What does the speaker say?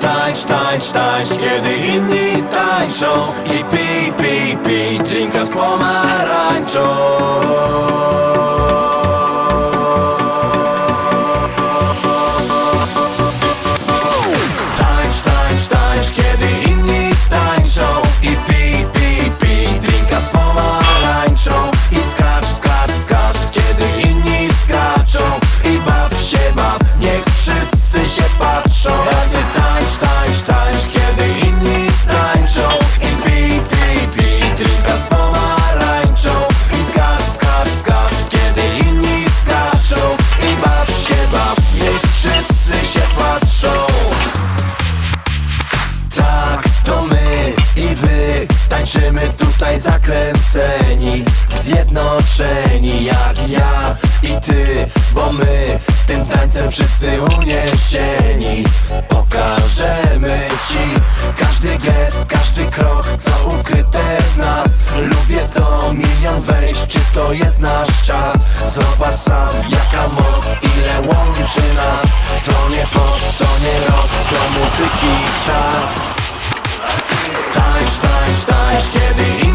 tańcz, tańcz, tańcz Kiedy inni tańczą I pij, pij, pij Drinka z pomarańczą Zjednoczeni jak ja i ty Bo my tym tańcem wszyscy uniesieni. Pokażemy ci każdy gest, każdy krok Co ukryte w nas. Lubię to milion wejść Czy to jest nasz czas? Zobacz sam jaka moc Ile łączy nas. To nie pop, to nie rock To muzyki czas. Tańcz, tańcz, tańcz, kiedy